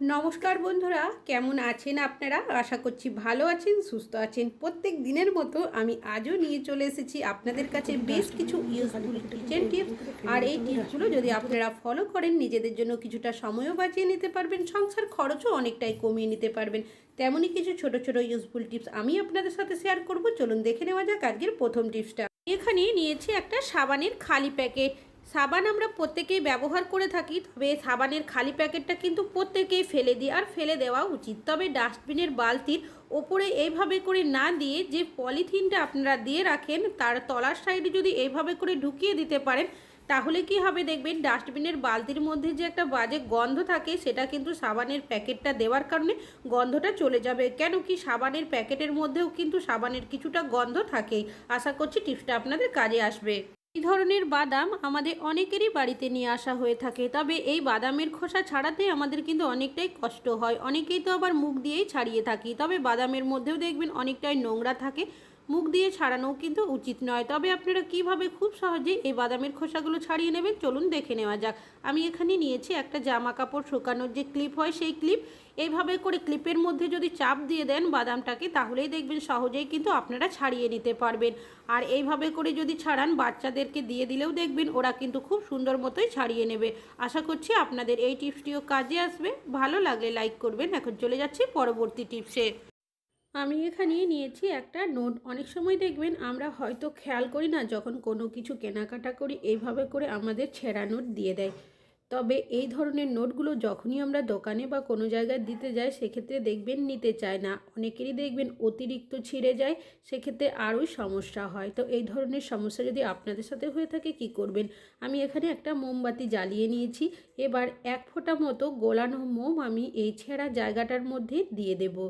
নমস্কার বন্ধুরা, কেমন আছেন আপনারা? আশা করছি ভালো আছেন, সুস্থ আছেন। প্রত্যেক দিনের মতো আমি আজও নিয়ে চলে এসেছি আপনাদের কাছে বেশ কিছু ইউজফুল কিচেন টিপস আর এই টিপসগুলো যদি আপনারা ফলো করেন, নিজেদের জন্য কিছুটা সময়ও বাঁচিয়ে নিতে পারবেন, সংসার খরচও অনেকটাই কমিয়ে নিতে পারবেন। তেমনই কিছু ছোট ছোট ইউজফুল টিপস আমি আপনাদের সাথে শেয়ার করব। চলুন দেখে নেওয়া যাক আজকের প্রথম টিপসটা এখানে নিয়েছি একটা সাবানের খালি প্যাকেট সাবান আমরা প্রত্যেকেই ব্যবহার করে থাকি, তবে সাবানের খালি প্যাকেটটা কিন্তু প্রত্যেকেই ফেলে দিই আর ফেলে দেওয়া উচিত। তবে ডাস্টবিনের বালতির ওপরে এইভাবে করে না দিয়ে যে পলিথিনটা আপনারা দিয়ে রাখেন, তার তলার সাইডে যদি এইভাবে করে ঢুকিয়ে দিতে পারেন, তাহলে কি হবে দেখবেন, ডাস্টবিনের বালতির মধ্যে যে একটা বাজে গন্ধ থাকে, সেটা কিন্তু সাবানের প্যাকেটটা দেওয়ার কারণে গন্ধটা চলে যাবে। কেন কি সাবানের প্যাকেটের মধ্যেও কিন্তু সাবানের কিছুটা গন্ধ থাকে আশা করছি টিপসটা আপনাদের কাজে আসবে। এই ধরনের বাদাম আমাদের অনেকেরই বাড়িতে নিয়ে আসা হয়ে থাকে। তবে এই বাদামের খোসা ছাড়াতে আমাদের কিন্তু অনেকটাই কষ্ট হয়। অনেকেই তো আবার মুখ দিয়েই ছাড়িয়ে থাকি। তবে বাদামের মধ্যেও দেখবেন অনেকটাই নোংরা থাকে। মুখ দিয়ে ছাড়ানো কিন্তু উচিত নয়। তবে আপনারা কীভাবে খুব সহজে এই বাদামের খোসাগুলো ছাড়িয়ে নেবেন চলুন দেখে নেওয়া যাক। আমি এখানে নিয়েছি একটা জামা কাপড় শুকানোর যে ক্লিপ হয় সেই ক্লিপ। এইভাবে করে ক্লিপের মধ্যে যদি চাপ দিয়ে দেন বাদামটাকে, তাহলেই দেখবেন সহজেই কিন্তু আপনারা ছাড়িয়ে নিতে পারবেন। আর এইভাবে করে যদি ছাড়ান, বাচ্চাদেরকে দিয়ে দিলেও দেখবেন ওরা কিন্তু খুব সুন্দর মতোই ছাড়িয়ে নেবে। আশা করছি আপনাদের এই টিপসটিও কাজে আসবে। ভালো লাগলে লাইক করবেন। এখন চলে যাচ্ছি পরবর্তী টিপসে। আমি এখানে নিয়েছি একটা নোট। অনেক সময় দেখবেন আমরা হয়তো খেয়াল করি না যখন কোনো কিছু কেনাকাটা করি এইভাবে করে আমাদের ছেঁড়া নোট দিয়ে দেয়। তবে এই ধরনের নোটগুলো যখনই আমরা দোকানে বা কোনো জায়গায় দিতে যাই, সেক্ষেত্রে দেখবেন নিতে চায় না। অনেকেরই দেখবেন অতিরিক্ত ছিঁড়ে যায়, সেক্ষেত্রে আরোই সমস্যা হয়। তো এই ধরনের সমস্যা যদি আপনাদের সাথে হয়ে থাকে, কি করবেন? আমি এখানে একটা মোমবাতি জ্বালিয়ে নিয়েছি। এবার এক ফোঁটা মতো গোলানো মোম আমি এই ছেঁড়া জায়গাটার মধ্যে দিয়ে দেবো।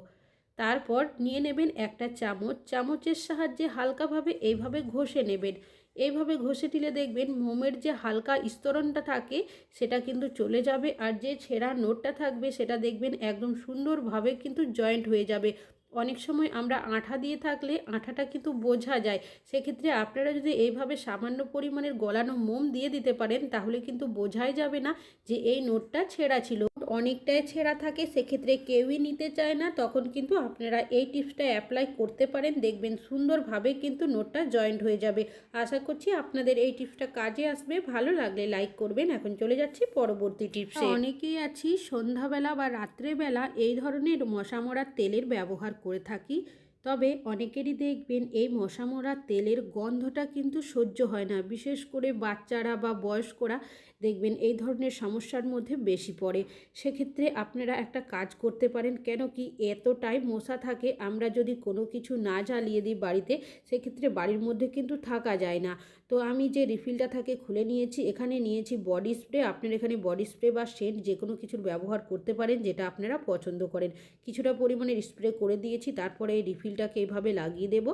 তারপর নিয়ে নেবেন একটা চামচ। চামচের সাহায্যে হালকাভাবে এইভাবে ঘষে নেবেন। এইভাবে ঘষে দিলে দেখবেন মোমের যে হালকা স্তরণটা থাকে, সেটা কিন্তু চলে যাবে আর যে ছেঁড়া নোটটা থাকবে, সেটা দেখবেন একদম সুন্দরভাবে কিন্তু জয়েন্ট হয়ে যাবে। অনেক সময় আমরা আঠা দিয়ে থাকলে আঠাটা কিন্তু বোঝা যায়। সেক্ষেত্রে আপনারা যদি এইভাবে সামান্য পরিমাণের গলানো মোম দিয়ে দিতে পারেন, তাহলে কিন্তু বোঝাই যাবে না যে এই নোটটা ছেঁড়া ছিল। অনেকটাই ছেঁড়া থাকে, সেক্ষেত্রে কেউই নিতে চায় না। তখন কিন্তু আপনারা এই টিপসটা অ্যাপ্লাই করতে পারেন। দেখবেন সুন্দরভাবে কিন্তু নোটটা জয়েন্ট হয়ে যাবে। আশা করছি আপনাদের এই টিপসটা কাজে আসবে। ভালো লাগলে লাইক করবেন। এখন চলে যাচ্ছি পরবর্তী টিপসে। অনেকেই আছি সন্ধ্যাবেলা বা রাত্রেবেলা এই ধরনের মশা মরার তেলের ব্যবহার করে থাকি। তবে অনেকেরই দেখবেন এই মশা মরা তেলের গন্ধটা কিন্তু সহ্য হয় না। বিশেষ করে বাচ্চারা বা বয়স্করা দেখবেন এই ধরনের সমস্যার মধ্যে বেশি পড়ে। সেক্ষেত্রে আপনারা একটা কাজ করতে পারেন, কেন কি এতটাই মশা থাকে, আমরা যদি কোনো কিছু না জ্বালিয়ে দিই বাড়িতে, সেক্ষেত্রে বাড়ির মধ্যে কিন্তু থাকা যায় না। তো আমি যে রিফিলটা থাকে খুলে নিয়েছি, এখানে নিয়েছি বডি স্প্রে। আপনার এখানে বডি স্প্রে বা সেন্ট যে কোনো কিছুর ব্যবহার করতে পারেন, যেটা আপনারা পছন্দ করেন। কিছুটা পরিমাণে স্প্রে করে দিয়েছি, তারপরে এই রিফিলটাকে এইভাবে লাগিয়ে দেব।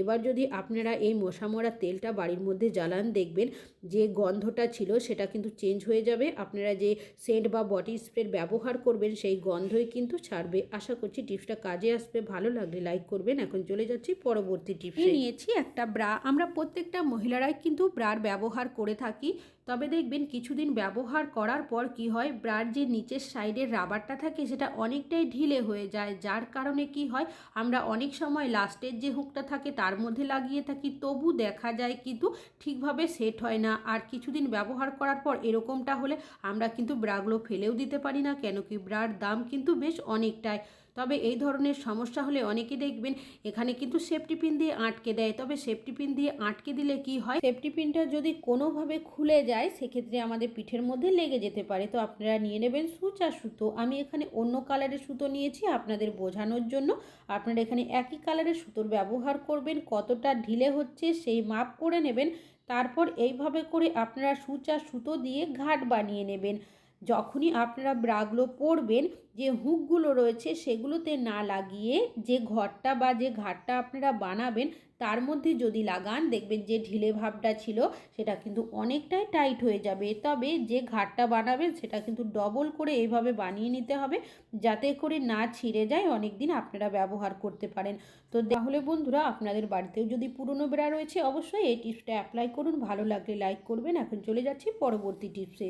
এবার যদি আপনারা এই মশা মরা তেলটা বাড়ির মধ্যে জ্বালান, দেখবেন যে গন্ধটা ছিল সেটা কিন্তু চেঞ্জ হয়ে যাবে। আপনারা যে সেন্ট বা বডি স্প্রের ব্যবহার করবেন সেই গন্ধই কিন্তু ছাড়বে। আশা করছি টিপসটা কাজে আসবে। ভালো লাগলে লাইক করবেন। এখন চলে যাচ্ছি পরবর্তী টিপস। নিয়েছি একটা ব্রা আমরা প্রত্যেকটা মহিলারাই কিন্তু ব্রার ব্যবহার করে থাকি। তবে দেখবেন কিছুদিন ব্যবহার করার পর কি হয়, ব্রার যে নিচের সাইডের রাবারটা থাকে সেটা অনেকটাই ঢিলে হয়ে যায়। যার কারণে কি হয়, আমরা অনেক সময় লাস্টের যে হুকটা থাকে তার মধ্যে লাগিয়ে থাকি, তবু দেখা যায় কিন্তু ঠিকভাবে সেট হয় না। আর কিছুদিন ব্যবহার করার পর এরকমটা হলে আমরা কিন্তু ব্রাগুলো ফেলেও দিতে পারি না, কেন কি ব্রার দাম কিন্তু বেশ অনেকটাই। তবে এই ধরনের সমস্যা হলে অনেকে দেখবেন এখানে কিন্তু সেফটি পিন দিয়ে আটকে দেয়। তবে সেফটি পিন দিয়ে আটকে দিলে কি হয়? সেফটি পিনটা যদি কোনোভাবে খুলে যায়, সেক্ষেত্রে আমাদের পিঠের মধ্যে লেগে যেতে পারে। তো আপনারা নিয়ে নেবেন সুচা সুতো। আমি এখানে অন্য কালারের সুতো নিয়েছি আপনাদের বোঝানোর জন্য। আপনারা এখানে একই কালারের সুতোর ব্যবহার করবেন। কতটা ঢিলে হচ্ছে সেই মাপ করে নেবেন। তারপর এইভাবে করে আপনারা সুচা সুতো দিয়ে ঘাট বানিয়ে নেবেন। যখনই আপনারা ব্রাগুলো পরবেন যে হুকগুলো রয়েছে সেগুলোতে না লাগিয়ে যে ঘরটা বা যে ঘাটটা আপনারা বানাবেন, তার মধ্যে যদি লাগান, দেখবেন যে ঢিলে ভাবটা ছিল, সেটা কিন্তু অনেকটাই টাইট হয়ে যাবে। তবে যে ঘাটটা বানাবেন, সেটা কিন্তু ডবল করে এইভাবে বানিয়ে নিতে হবে, যাতে করে না ছিঁড়ে যায় অনেক দিন আপনারা ব্যবহার করতে পারেন। তো তাহলে বন্ধুরা, আপনাদের বাড়িতেও যদি পুরনো বেড়া রয়েছে, অবশ্যই এই টিপসটা অ্যাপ্লাই করুন। ভালো লাগলে লাইক করবেন। এখন চলে যাচ্ছি পরবর্তী টিপসে।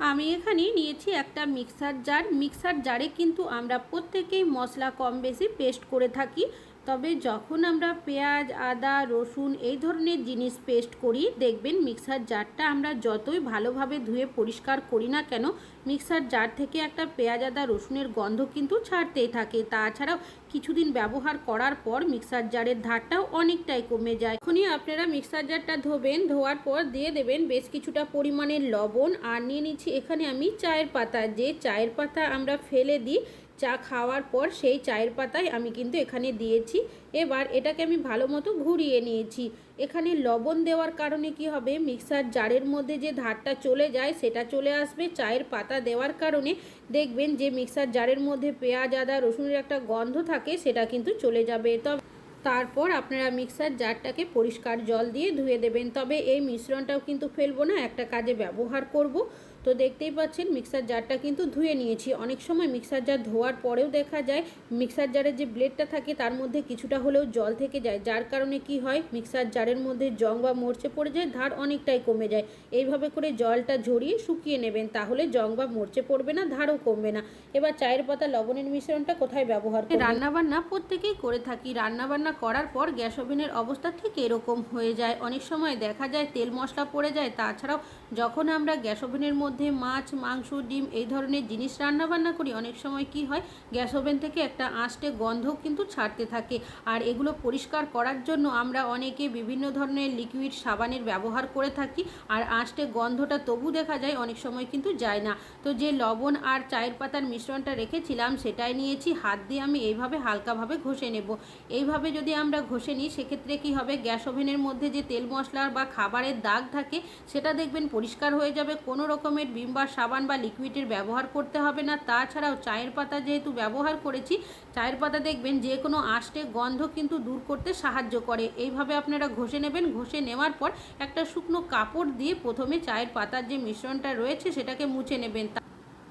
আমি এখানে নিয়েছি একটা মিক্সার জার। মিক্সার জারে কিন্তু আমরা প্রত্যেকেই মশলা কম বেশি পেস্ট করে থাকি। তবে যখন আমরা পেঁয়াজ, আদা, রসুন এই ধরনের জিনিস পেস্ট করি, দেখবেন মিক্সার জারটা আমরা যতই ভালোভাবে ধুয়ে পরিষ্কার করি না কেন মিক্সার জার থেকে একটা পেঁয়াজ, আদা, রসুনের গন্ধ কিন্তু ছাড়তেই থাকে। তাছাড়াও কিছুদিন ব্যবহার করার পর মিক্সার জারের ধারটাও অনেকটাই কমে যায়। এখনই আপনারা মিক্সার জারটা ধোবেন, ধোয়ার পর দিয়ে দেবেন বেশ কিছুটা পরিমাণের লবণ। আর নিয়ে নিচ্ছি এখানে আমি চায়ের পাতা। যে চায়ের পাতা আমরা ফেলে দিই চা খাওয়ার পর সেই চায়ের পাতায় আমি কিন্তু এখানে দিয়েছি। এবার এটাকে আমি ভালো মতো ঘুরিয়ে নিয়েছি। এখানে লবণ দেওয়ার কারণে কি হবে? মিক্সার জারের মধ্যে যে ধারটা চলে যায়, সেটা চলে আসবে। চায়ের পাতা দেওয়ার কারণে দেখবেন যে মিক্সার জারের মধ্যে পেঁয়াজ, আদা, রসুনের একটা গন্ধ থাকে, সেটা কিন্তু চলে যাবে। তবে তারপর আপনারা মিক্সার জারটাকে পরিষ্কার জল দিয়ে ধুয়ে দেবেন। তবে এই মিশ্রণটাও কিন্তু ফেলব না, একটা কাজে ব্যবহার করব। তো দেখতেই পাচ্ছেন মিক্সার জারটা কিন্তু ধুয়ে নিয়েছি। অনেক সময় মিক্সার জার ধোয়ার পরেও দেখা যায় মিক্সার জারের যে ব্লেডটা থাকে তার মধ্যে কিছুটা হলেও জল থেকে যায়। যার কারণে কি হয় মিক্সার জারের মধ্যে জং বা মরচে পড়ে যায়, ধার অনেকটাই কমে যায়। এইভাবে করে জলটা ঝরিয়ে শুকিয়ে নেবেন, তাহলে জং বা মরচে পড়বে না, ধারও কমবে না। এবার চায়ের পাতা লবণের মিশ্রণটা কোথায় ব্যবহার রান্নাবান্না প্রত্যেকেই করে থাকি। রান্নাবান্না করার পর গ্যাস ওভেনের অবস্থা ঠিক এরকম হয়ে যায়। অনেক সময় দেখা যায় তেল মশলা পড়ে যায়, তাছাড়াও যখন আমরা গ্যাস ওভেনের মধ্যে মাছ, মাংস, ডিম এই ধরনের জিনিস রান্না বান্না করি। অনেক সময় কি হয়, গ্যাস ওভেন থেকে একটা আঁশটে গন্ধ কিন্তু ছাড়তে থাকে। আর এগুলো পরিষ্কার করার জন্য আমরা অনেকে বিভিন্ন ধরনের লিকুইড সাবানের ব্যবহার করে থাকি। আর আঁশটে গন্ধটা তবু দেখা যায়, অনেক সময় কিন্তু যায় না। তো যে লবণ আর চায়ের পাতার মিশ্রণটা রেখেছিলাম, সেটাই নিয়েছি। হাত দিয়ে আমি এইভাবে হালকাভাবে ঘষে নেব। এইভাবে যদি আমরা ঘষে নিই, সেক্ষেত্রে কি হবে, গ্যাস ওভেনের মধ্যে যে তেল মশলার বা খাবারের দাগ থাকে, সেটা দেখবেন পরিষ্কার হয়ে যাবে। কোনো রকমের ভিম বা সাবান বা লিকুইডের ব্যবহার করতে হবে না। তাছাড়াও চায়ের পাতা যেহেতু ব্যবহার করেছি, চায়ের পাতা দেখবেন যে কোনো আষ্টে গন্ধ কিন্তু দূর করতে সাহায্য করে। এইভাবে আপনারা ঘষে নেবেন। ঘষে নেওয়ার পর একটা শুকনো কাপড় দিয়ে প্রথমে চায়ের পাতার যে মিশ্রণটা রয়েছে সেটাকে মুছে নেবেন।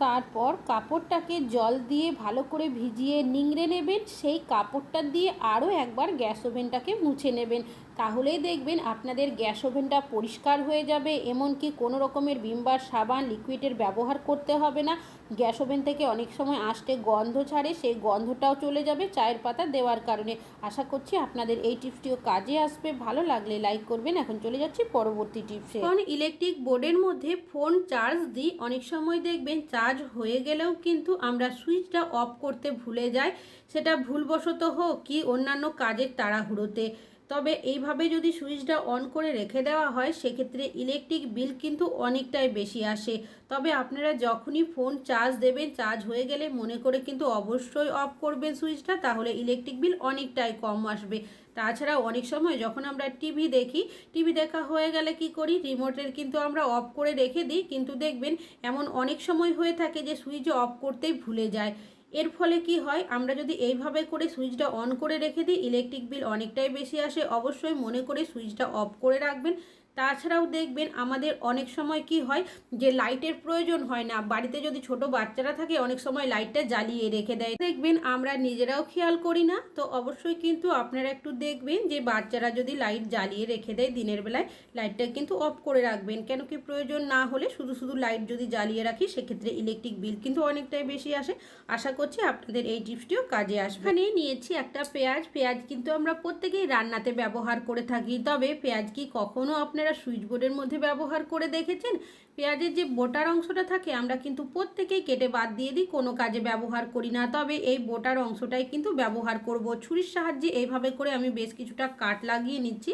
তারপর কাপড়টাকে জল দিয়ে ভালো করে ভিজিয়ে নিংড়ে নেবেন। সেই কাপড়টা দিয়ে আরও একবার গ্যাস ওভেনটাকে মুছে নেবেন। তাহলেই দেখবেন আপনাদের গ্যাস ওভেনটা পরিষ্কার হয়ে যাবে, এমনকি কোনো রকমের বিমবার সাবান, লিকুইডের ব্যবহার করতে হবে না। গ্যাস ওভেন থেকে অনেক সময় আসতে গন্ধ ছাড়ে, সেই গন্ধটাও চলে যাবে চায়ের পাতা দেওয়ার কারণে। আশা করছি আপনাদের এই টিপসটিও কাজে আসবে। ভালো লাগলে লাইক করবেন। এখন চলে যাচ্ছি পরবর্তী টিপসে। কারণ ইলেকট্রিক বোর্ডের মধ্যে ফোন চার্জ দিই। অনেক সময় দেখবেন চার্জ হয়ে গেলেও কিন্তু আমরা সুইচটা অফ করতে ভুলে যাই। সেটা ভুলবশত হোক কি অন্যান্য কাজের তাড়াহুড়োতে। তবে এইভাবে যদি সুইচটা অন করে রেখে দেওয়া হয়, সেক্ষেত্রে ইলেকট্রিক বিল কিন্তু অনেকটাই বেশি আসে। তবে আপনারা যখনই ফোন চার্জ দেবেন চার্জ হয়ে গেলে মনে করে কিন্তু অবশ্যই অফ করবেন সুইচটা, তাহলে ইলেকট্রিক বিল অনেকটাই কম আসবে। তাছাড়া অনেক সময় যখন আমরা টিভি দেখি টিভি দেখা হয়ে গেলে কি করি রিমোটের কিন্তু আমরা অফ করে রেখে দিই, কিন্তু দেখবেন এমন অনেক সময় হয়ে থাকে যে সুইচ অফ করতেই ভুলে যায়। এর ফলে কি হয়? আমরা যদি এইভাবে করে সুইচটা অন করে রেখে দিই ইলেকট্রিক বিল অনেকটাই বেশি আসে। অবশ্যই মনে করে সুইচটা অফ করে রাখবেন। তাছাড়াও দেখবেন আমাদের অনেক সময় কি হয় যে লাইটের প্রয়োজন হয় না। বাড়িতে যদি ছোট বাচ্চারা থাকে, অনেক সময় লাইটটা জ্বালিয়ে রেখে দেয়। দেখবেন আমরা নিজেরাও খেয়াল করি না। তো অবশ্যই কিন্তু আপনারা একটু দেখবেন যে বাচ্চারা যদি লাইট জ্বালিয়ে রেখে দেয়, দিনের বেলায় লাইটটা কিন্তু অফ করে রাখবেন। কেন কি প্রয়োজন না হলে শুধু শুধু লাইট যদি জ্বালিয়ে রাখি, সেক্ষেত্রে ইলেকট্রিক বিল কিন্তু অনেকটাই বেশি আসে। আশা করছি আপনাদের এই টিপসটিও কাজে আসবে। নিয়েছি একটা পেঁয়াজ। পেঁয়াজ কিন্তু আমরা প্রত্যেকেই রান্নাতে ব্যবহার করে থাকি। তবে পেঁয়াজ কি কখনো আপনার আপনারা সুইচ বোর্ডের মধ্যে ব্যবহার করে দেখেছেন? পেঁয়াজের যে বোটার অংশটা থাকে, আমরা কিন্তু প্রত্যেকেই কেটে বাদ দিয়ে দিই, কোনো কাজে ব্যবহার করি না। তবে এই বোটার অংশটাই কিন্তু ব্যবহার করব। ছুরির সাহায্যে এইভাবে করে আমি বেশ কিছুটা কাট লাগিয়ে নিচ্ছি,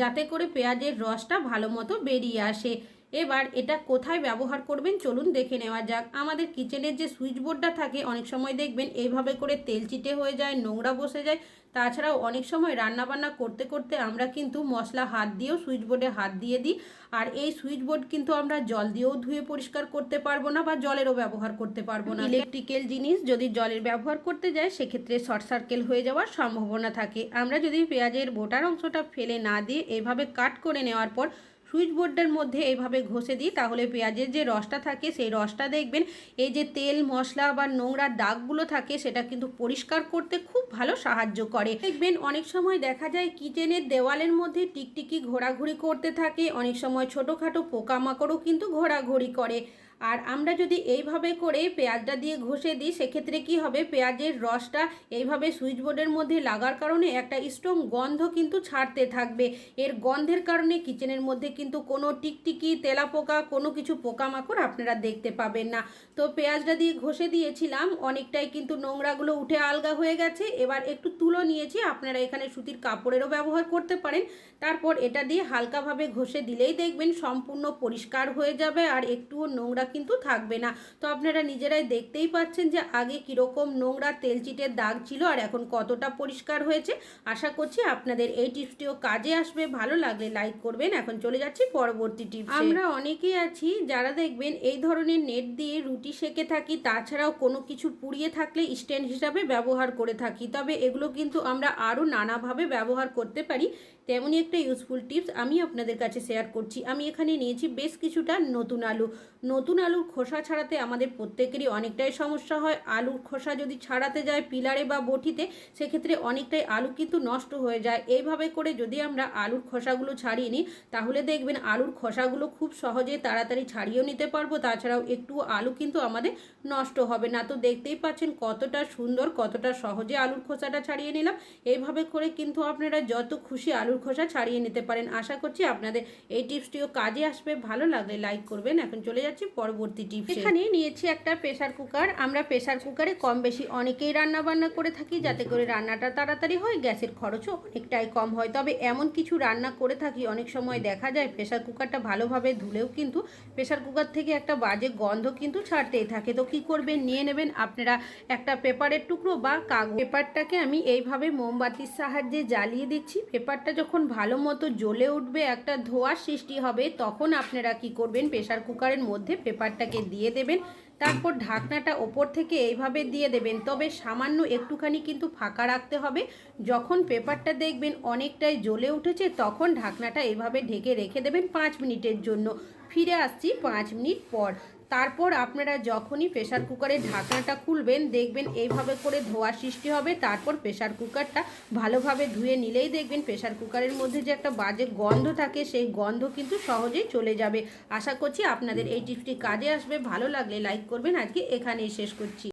যাতে করে পেঁয়াজের রসটা ভালো মতো বেরিয়ে আসে। এবার এটা কোথায় ব্যবহার করবেন চলুন দেখে নেওয়া যাক। আমাদের কিচেনের যে সুইচ বোর্ডটা থাকে, অনেক সময় দেখবেন এইভাবে করে তেল চিটে হয়ে যায়, নোংরা বসে যায়। তাছাড়াও অনেক সময় রান্নাবান্না করতে করতে আমরা কিন্তু মশলা হাত দিয়েও সুইচ বোর্ডে হাত দিয়ে দিই। আর এই সুইচ বোর্ড কিন্তু আমরা জল দিয়েও ধুয়ে পরিষ্কার করতে পারব না বা জলেরও ব্যবহার করতে পারব না। ইলেকট্রিক্যাল জিনিস যদি জলের ব্যবহার করতে যায়, সেক্ষেত্রে শর্ট সার্কেল হয়ে যাওয়ার সম্ভাবনা থাকে। আমরা যদি পেঁয়াজের বোটার অংশটা ফেলে না দিয়ে এভাবে কাট করে নেওয়ার পর সুইচ বোর্ডের মধ্যে এইভাবে ঘষে দিই, তাহলে পেঁয়াজের যে রসটা থাকে, সেই রসটা দেখবেন, এই যে তেল, মশলা বা নোংরা দাগগুলো থাকে, সেটা কিন্তু পরিষ্কার করতে খুব ভালো সাহায্য করে। দেখবেন, অনেক সময় দেখা যায়, কিচেনের দেওয়ালের মধ্যে টিকটিকি ঘোরাঘুরি করতে থাকে, অনেক সময় ছোটোখাটো পোকামাকড়ও কিন্তু ঘোরাঘুরি করে। আর আমরা যদি এইভাবে করে পেঁয়াজটা দিয়ে ঘষে দিই, সেক্ষেত্রে কি হবে? পেঁয়াজের রসটা এইভাবে সুইচ বোর্ডের মধ্যে লাগার কারণে একটা স্ট্রং গন্ধ কিন্তু ছাড়তে থাকবে। এর গন্ধের কারণে কিচেনের মধ্যে কিন্তু কোনো টিকটিকি, তেলাপোকা, কোনো কিছু পোকামাকড় আপনারা দেখতে পাবেন না। তো পেঁয়াজটা দিয়ে ঘষে দিয়েছিলাম, অনেকটাই কিন্তু নোংরাগুলো উঠে আলগা হয়ে গেছে। এবার একটু তুলো নিয়েছি, আপনারা এখানে সুতির কাপড়েরও ব্যবহার করতে পারেন। তারপর এটা দিয়ে হালকাভাবে ঘষে দিলেই দেখবেন সম্পূর্ণ পরিষ্কার হয়ে যাবে আর একটুও নোংরা কিন্তু থাকবে না। তো আপনারা নিজেরাই দেখতেই পাচ্ছেন যে আগে কীরকম নোংরা তেলচিটের দাগ ছিল আর এখন কতটা পরিষ্কার হয়েছে। আশা করছি আপনাদের এই টিপসটিও কাজে আসবে। ভালো লাগলে লাইক করবেন। এখন চলে যাচ্ছি পরবর্তী টিপস। আমরা অনেকেই আছি যারা দেখবেন এই ধরনের নেট দিয়ে রুটি সেকে থাকি, তাছাড়াও কোনো কিছু পুড়িয়ে থাকলে স্ট্যান্ড হিসাবে ব্যবহার করে থাকি। তবে এগুলো কিন্তু আমরা আরও নানাভাবে ব্যবহার করতে পারি। তেমনই একটা ইউজফুল টিপস আমি আপনাদের কাছে শেয়ার করছি। আমি এখানে নিয়েছি বেশ কিছুটা নতুন আলু। নতুন আলুর খোসা ছাড়াতে আমাদের প্রত্যেকেরই অনেকটাই সমস্যা হয়। আলুর খোসা যদি ছাড়াতে যায় পিলারে বা বটিতে, সেক্ষেত্রে অনেকটাই আলু কিন্তু নষ্ট হয়ে যায়। এইভাবে করে যদি আমরা আলুর খোসাগুলো ছাড়িয়ে নিই, তাহলে দেখবেন আলুর খোসাগুলো খুব সহজে তাড়াতাড়ি ছাড়িয়েও নিতে পারব। তাছাড়াও একটু আলু কিন্তু আমাদের নষ্ট হবে না। তো দেখতেই পাচ্ছেন কতটা সুন্দর, কতটা সহজে আলুর খোসাটা ছাড়িয়ে নিলাম। এইভাবে করে কিন্তু আপনারা যত খুশি আলুর খোসা ছাড়িয়ে নিতে পারেন। আশা করছি আপনাদের এই টিপসটিও কাজে আসবে। ভালো লাগলে লাইক করবেন। এখন চলে যাচ্ছি পরবর্তী টিপস। এখানে নিয়েছি একটা প্রেশার কুকার। আমরা প্রেসার কুকারে কম বেশি অনেকেই রান্না বান্না করে থাকি, যাতে করে রান্নাটা তাড়াতাড়ি হয়, গ্যাসের খরচও অনেকটাই কম হয়। তবে এমন কিছু রান্না করে থাকি, অনেক সময় দেখা যায় প্রেশার কুকারটা ভালোভাবে ধুলেও কিন্তু প্রেসার কুকার থেকে একটা বাজে গন্ধ কিন্তু ছাড়তেই থাকে। তো কি করবেন? নিয়ে নেবেন আপনারা একটা পেপারের টুকরো বা কাগজ। পেপারটাকে আমি এইভাবে মোমবাতির সাহায্যে জ্বালিয়ে দিচ্ছি। পেপারটা যখন ভালো মতো জ্বলে উঠবে, একটা ধোয়ার সৃষ্টি হবে, তখন আপনারা কি করবেন? প্রেসার কুকারের মধ্যে পেপারটাকে দিয়ে দেবেন। তারপর ঢাকনাটা ওপর থেকে এইভাবে দিয়ে দেবেন। তবে সামান্য একটুখানি কিন্তু ফাঁকা রাখতে হবে। যখন পেপারটা দেখবেন অনেকটাই জ্বলে উঠেছে, তখন ঢাকনাটা এইভাবে ঢেকে রেখে দেবেন পাঁচ মিনিটের জন্য। ফিরে আসছি পাঁচ মিনিট পর। তারপর আপনারা যখনই প্রেশার কুকারের ঢাকনাটা খুলবেন, দেখবেন এইভাবে করে ধোয়া সৃষ্টি হবে। তারপর প্রেশার কুকারটা ভালোভাবে ধুয়ে নিলেই দেখবেন প্রেশার কুকারের মধ্যে যে একটা বাজে গন্ধ থাকে, সেই গন্ধ কিন্তু সহজেই চলে যাবে। আশা করছি আপনাদের এই টিপসটি কাজে আসবে। ভালো লাগলে লাইক করবেন। আজকে এখানেই শেষ করছি।